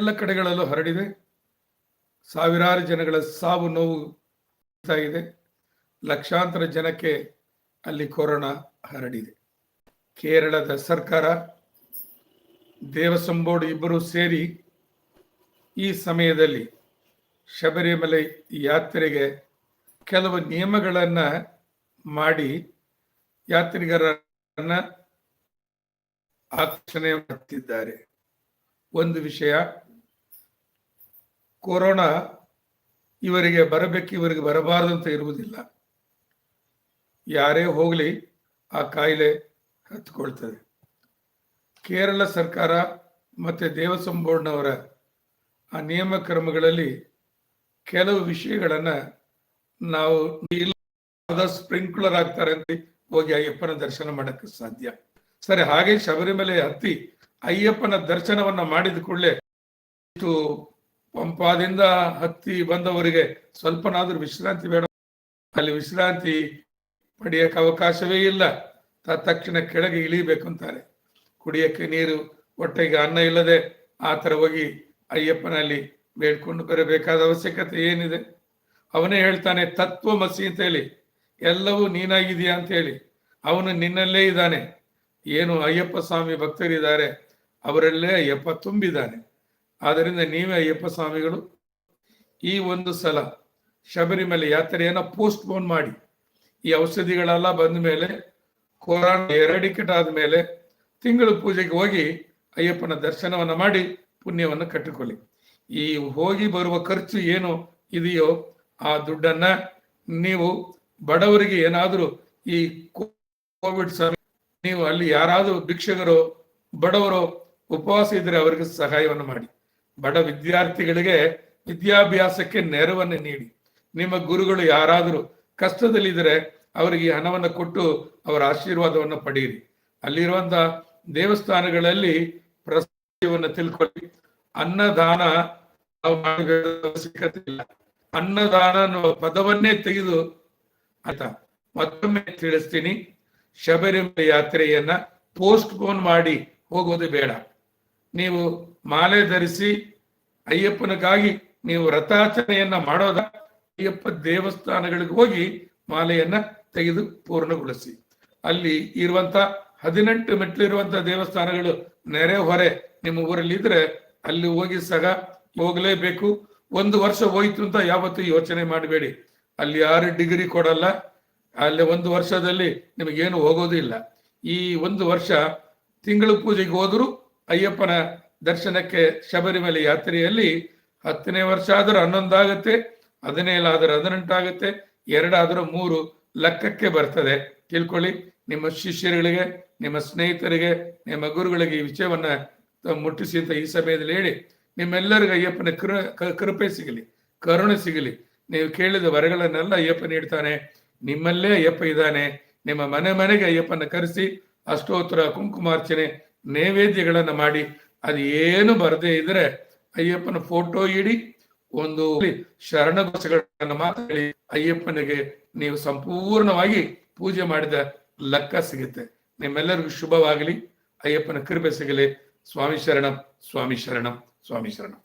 ಎಲ್ಲ ಕಡೆಗಳಲ್ಲೂ ಹರಡಿದೆ. ಸಾವಿರಾರು ಜನಗಳ ಸಾವು ನೋವು ಇದೆ ಲಕ್ಷಾಂತರ ಜನಕ್ಕೆ ಅಲ್ಲಿ ಕೊರೋನಾ ಹರಡಿದೆ. ಕೇರಳದ ಸರ್ಕಾರ ದೇವಸ್ವಂ ಬೋರ್ಡ್ ಇಬ್ಬರು ಸೇರಿ ಈ ಸಮಯದಲ್ಲಿ ಶಬರಿಮಲೆ ಯಾತ್ರೆಗೆ ಕೆಲವು ನಿಯಮಗಳನ್ನ ಮಾಡಿ ಯಾತ್ರಿಗರನ್ನ ಆಕರ್ಷಣೆ ಮಾಡುತ್ತಿದ್ದಾರೆ ಒಂದು ವಿಷಯ ಕೊರೋನಾ ಇವರಿಗೆ ಬರಬೇಕು, ಇವರಿಗೆ ಬರಬಾರದು ಅಂತ ಇರುವುದಿಲ್ಲ. ಯಾರೇ ಹೋಗಲಿ ಆ ಕಾಯಿಲೆ ಹತ್ಕೊಳ್ತದೆ. ಕೇರಳ ಸರ್ಕಾರ ಮತ್ತು ದೇವಸ್ವಂ ಬೋರ್ಡ್ನವರ ಆ ನಿಯಮ ಕ್ರಮಗಳಲ್ಲಿ ಕೆಲವು ವಿಷಯಗಳನ್ನು ನಾವು ಸ್ಪ್ರಿಂಕ್ಲರ್ ಆಗ್ತಾರೆ ಅಂತ ಹೋಗಿ ಅಯ್ಯಪ್ಪನ ದರ್ಶನ ಮಾಡಕ್ಕೆ ಸಾಧ್ಯ. ಸರಿ, ಹಾಗೆ ಶಬರಿಮಲೆ ಹತ್ತಿ ಅಯ್ಯಪ್ಪನ ದರ್ಶನವನ್ನ ಮಾಡಿದ ಕೂಡಲೇ ಪಂಪಾದಿಂದ ಹತ್ತಿ ಬಂದವರಿಗೆ ಸ್ವಲ್ಪನಾದ್ರೂ ವಿಶ್ರಾಂತಿ ಬೇಡ. ಅಲ್ಲಿ ವಿಶ್ರಾಂತಿ ಪಡೆಯಕ್ಕೆ ಅವಕಾಶವೇ ಇಲ್ಲ. ತಕ್ಷಣ ಕೆಳಗೆ ಇಳಿಬೇಕು ಅಂತಾರೆ ಕುಡಿಯಕ್ಕೆ ನೀರು, ಹೊಟ್ಟೆಗೆ ಅನ್ನ ಇಲ್ಲದೆ ಆ ಥರ ಹೋಗಿ ಅಯ್ಯಪ್ಪನಲ್ಲಿ ಬೇಡ್ಕೊಂಡು ಬರಬೇಕಾದ ಅವಶ್ಯಕತೆ ಏನಿದೆ? ಅವನೇ ಹೇಳ್ತಾನೆ ತತ್ವಮಸಿ ಅಂತ ಹೇಳಿ. ಎಲ್ಲವೂ ನೀನಾಗಿದೆಯಾ ಅಂತ ಹೇಳಿ. ಅವನು ನಿನ್ನಲ್ಲೇ ಇದ್ದಾನೆ. ಏನು ಅಯ್ಯಪ್ಪ ಸ್ವಾಮಿ ಭಕ್ತರಿದ್ದಾರೆ, ಅವರಲ್ಲೇ ಅಯ್ಯಪ್ಪ ತುಂಬಿದ್ದಾನೆ. ಆದ್ದರಿಂದ ನೀವೇ ಅಯ್ಯಪ್ಪ ಸ್ವಾಮಿಗಳು, ಈ ಒಂದು ಸಲ ಶಬರಿಮಲೆ ಯಾತ್ರೆಯನ್ನು ಪೋಸ್ಟ್ ಪೋನ್ ಮಾಡಿ. ಈ ಔಷಧಿಗಳೆಲ್ಲ ಬಂದ ಮೇಲೆ, ಕೊರೋನಾ ಎರಡಿಕೆಟ್ ಆದ್ಮೇಲೆ ತಿಂಗಳು ಪೂಜೆಗೆ ಹೋಗಿ ಅಯ್ಯಪ್ಪನ ದರ್ಶನವನ್ನ ಮಾಡಿ ಪುಣ್ಯವನ್ನು ಕಟ್ಟಿಕೊಳ್ಳಿ. ಈ ಹೋಗಿ ಬರುವ ಖರ್ಚು ಏನು ಇದೆಯೋ ಆ ದುಡ್ಡನ್ನ ನೀವು ಬಡವರಿಗೆ ಏನಾದರೂ ಈ ಕೋವಿಡ್ ಸಮಯ ನೀವು ಅಲ್ಲಿ ಯಾರಾದರೂ ಭಿಕ್ಷಕರು, ಬಡವರು, ಉಪವಾಸ ಇದ್ರೆ ಅವರಿಗೆ ಸಹಾಯವನ್ನು ಮಾಡಿ. ಬಡ ವಿದ್ಯಾರ್ಥಿಗಳಿಗೆ ವಿದ್ಯಾಭ್ಯಾಸಕ್ಕೆ ನೆರವನ್ನು ನೀಡಿ. ನಿಮ್ಮ ಗುರುಗಳು ಯಾರಾದರೂ ಕಷ್ಟದಲ್ಲಿದ್ದರೆ ಅವರಿಗೆ ಹಣವನ್ನು ಕೊಟ್ಟು ಅವರ ಆಶೀರ್ವಾದವನ್ನು ಪಡೆಯಿರಿ. ಅಲ್ಲಿರುವಂತ ದೇವಸ್ಥಾನಗಳಲ್ಲಿ ಪ್ರಸಾದವನ್ನು ತಿಳ್ಕೊಳ್ಳಿ. ಅನ್ನದಾನ ಅವಶ್ಯಕತೆ ಇಲ್ಲ ಅನ್ನದಾನ ಅನ್ನುವ ಪದವನ್ನೇ ತೆಗೆದು ಆಯ್ತಾ ಮತ್ತೊಮ್ಮೆ ತಿಳಿಸ್ತೀನಿ. ಶಬರಿಮಲೆ ಯಾತ್ರೆಯನ್ನ ಪೋಸ್ಟ್ ಪೋನ್ ಮಾಡಿ ಹೋಗೋದು ಬೇಡ. ನೀವು ಮಾಲೆ ಧರಿಸಿ ಅಯ್ಯಪ್ಪನಿಗಾಗಿ ನೀವು ರಥಾಚರಣೆಯನ್ನ ಮಾಡೋದ, ಅಯ್ಯಪ್ಪ ದೇವಸ್ಥಾನಗಳಿಗೆ ಹೋಗಿ ಮಾಲೆಯನ್ನ ತೆಗೆದು ಪೂರ್ಣಗೊಳಿಸಿ. ಅಲ್ಲಿ ಇರುವಂತ ಹದಿನೆಂಟು ಮೆಟ್ಲಿರುವಂತ ದೇವಸ್ಥಾನಗಳು ನೆರೆ ಹೊರೆ ನಿಮ್ಮ ಊರಲ್ಲಿ ಇದ್ರೆ ಅಲ್ಲಿ ಹೋಗಿ ಸಹ ಹೋಗಲೇಬೇಕು. ಒಂದು ವರ್ಷ ಹೋಯ್ತು ಅಂತ ಯಾವತ್ತೂ ಯೋಚನೆ ಮಾಡಬೇಡಿ. ಅಲ್ಲಿ ಯಾರು ಡಿಗ್ರಿ ಕೊಡಲ್ಲ, ಅಲ್ಲಿ ಒಂದು ವರ್ಷದಲ್ಲಿ ನಿಮಗೇನು ಹೋಗೋದಿಲ್ಲ. ಈ ಒಂದು ವರ್ಷ ತಿಂಗಳು ಪೂಜೆಗೆ ಹೋದ್ರು ಅಯ್ಯಪ್ಪನ ದರ್ಶನಕ್ಕೆ ಶಬರಿಮಲೆ ಯಾತ್ರೆಯಲ್ಲಿ ಹತ್ತನೇ ವರ್ಷ ಆದರೂ ಹನ್ನೊಂದಾಗುತ್ತೆ, ಹದಿನೇಳಾದರೂ ಹದಿನೆಂಟಾಗುತ್ತೆ, ಎರಡಾದರೂ ಮೂರು ಲೆಕ್ಕಕ್ಕೆ ಬರ್ತದೆ. ತಿಳ್ಕೊಳ್ಳಿ, ನಿಮ್ಮ ಶಿಷ್ಯರುಗಳಿಗೆ, ನಿಮ್ಮ ಸ್ನೇಹಿತರಿಗೆ, ನಿಮ್ಮ ಗುರುಗಳಿಗೆ ಈ ವಿಷಯವನ್ನ ಮುಟ್ಟಿಸಿ ಅಂತ ಈ ಸಮಯದಲ್ಲಿ ಹೇಳಿ, ನಿಮ್ಮೆಲ್ಲರಿಗೂ ಅಯ್ಯಪ್ಪನ ಕೃಪೆ ಸಿಗಲಿ, ಕರುಣೆ ಸಿಗಲಿ. ನೀವು ಕೇಳಿದ ವರಗಳನ್ನೆಲ್ಲ ಅಯ್ಯಪ್ಪ ನೀಡ್ತಾನೆ. ನಿಮ್ಮಲ್ಲೇ ಅಯ್ಯಪ್ಪ ಇದ್ದಾನೆ. ನಿಮ್ಮ ಮನೆ ಮನೆಗೆ ಅಯ್ಯಪ್ಪನ ಕರೆಸಿ, ಅಷ್ಟೋತ್ತರ ಕುಂಕುಮಾರ್ಚನೆ ನೈವೇದ್ಯಗಳನ್ನ ಮಾಡಿ ಅದು ಏನು ಬರದೇ ಇದ್ರೆ ಅಯ್ಯಪ್ಪನ ಫೋಟೋ ಇಡಿ, ಒಂದು ಶರಣಗೋಸಗಳನ್ನು ಮಾತಾಡಿ ಅಯ್ಯಪ್ಪನಿಗೆ ನೀವು ಸಂಪೂರ್ಣವಾಗಿ ಪೂಜೆ ಮಾಡಿದ ಲೆಕ್ಕ ಸಿಗುತ್ತೆ. ನಿಮ್ಮೆಲ್ಲರಿಗೂ ಶುಭವಾಗಲಿ. ಅಯ್ಯಪ್ಪನ ಕೃಪೆ ಸಿಗಲಿ. ಸ್ವಾಮಿ ಶರಣಂ ಸ್ವಾಮಿ ಶರಣಂ ಸ್ವಾಮಿ ಶರಣಂ.